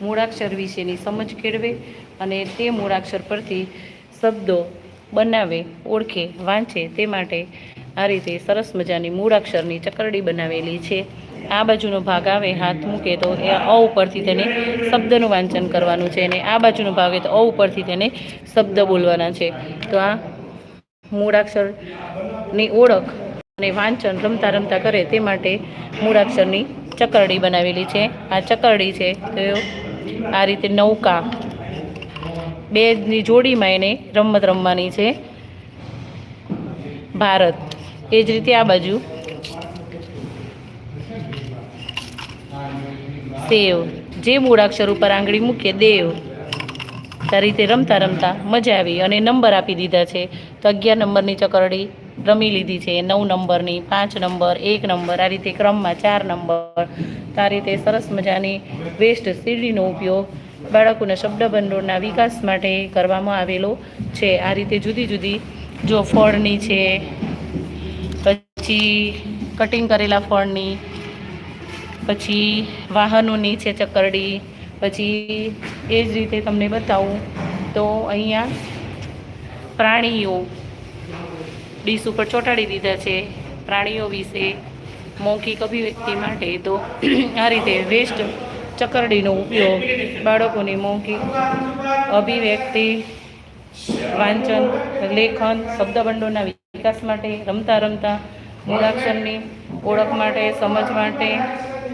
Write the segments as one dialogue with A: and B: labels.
A: મૂળાક્ષર વિશેની સમજ કેળવે અને તે મૂળાક્ષર પરથી શબ્દો બનાવે, ઓળખે, વાંચે તે માટે આ રીતે સરસ મજાની મૂળાક્ષરની ચકરડી બનાવેલી છે. આ બાજુનો ભાગ આવે, હાથ મૂકે તો એ અ ઉપરથી તેને શબ્દનું વાંચન કરવાનું છે અને આ બાજુનો ભાગ આવે તો અ ઉપરથી તેને શબ્દ બોલવાના છે. તો આ મૂળાક્ષરની ઓળખ અને વાંચન રમતા રમતા કરે તે માટે મૂળાક્ષરની ચકરડી બનાવેલી છે. આ ચકરડી છે તો આ રીતે નૌકા બેની જોડીમાં એને રમત રમવાની છે. ભારત, એ જ રીતે આ બાજુ. સેવ, જે મૂળાક્ષર ઉપર આંગળી મૂકીએ, દેવ. આ રીતે રમતા રમતા મજા આવી અને નંબર આપી દીધા છે. તો અગિયાર નંબરની ચકરડી રમી લીધી છે. નવ નંબરની, પાંચ નંબર, એક નંબર, આ રીતે ક્રમમાં ચાર નંબર. તો આ રીતે સરસ મજાની વેસ્ટ સીડીનો ઉપયોગ બાળકોના શબ્દભંડોળના વિકાસ માટે કરવામાં આવેલો છે. આ રીતે જુદી જુદી જો ફળની છે, પછી કટિંગ કરેલા ફળની, પછી વાહનોની છે ચકરડી, પછી એ જ રીતે તમને બતાવું તો અહીંયા પ્રાણીઓ ડીશ ઉપર ચોંટાડી દીધા છે પ્રાણીઓ વિશે, મૌખિક અભિવ્યક્તિ માટે. તો આ રીતે વેસ્ટ ચકરડીનો ઉપયોગ બાળકોની મૌખિક અભિવ્યક્તિ, વાંચન, લેખન, શબ્દભંડોળના વિકાસ માટે, રમતા રમતા મૂળાક્ષરની ઓળખ માટે, સમજ માટે,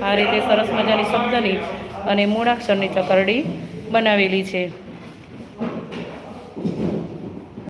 A: આ રીતે સરસ મજાની શબ્દની અને મૂળાક્ષરની ચકરડી બનાવેલી છે.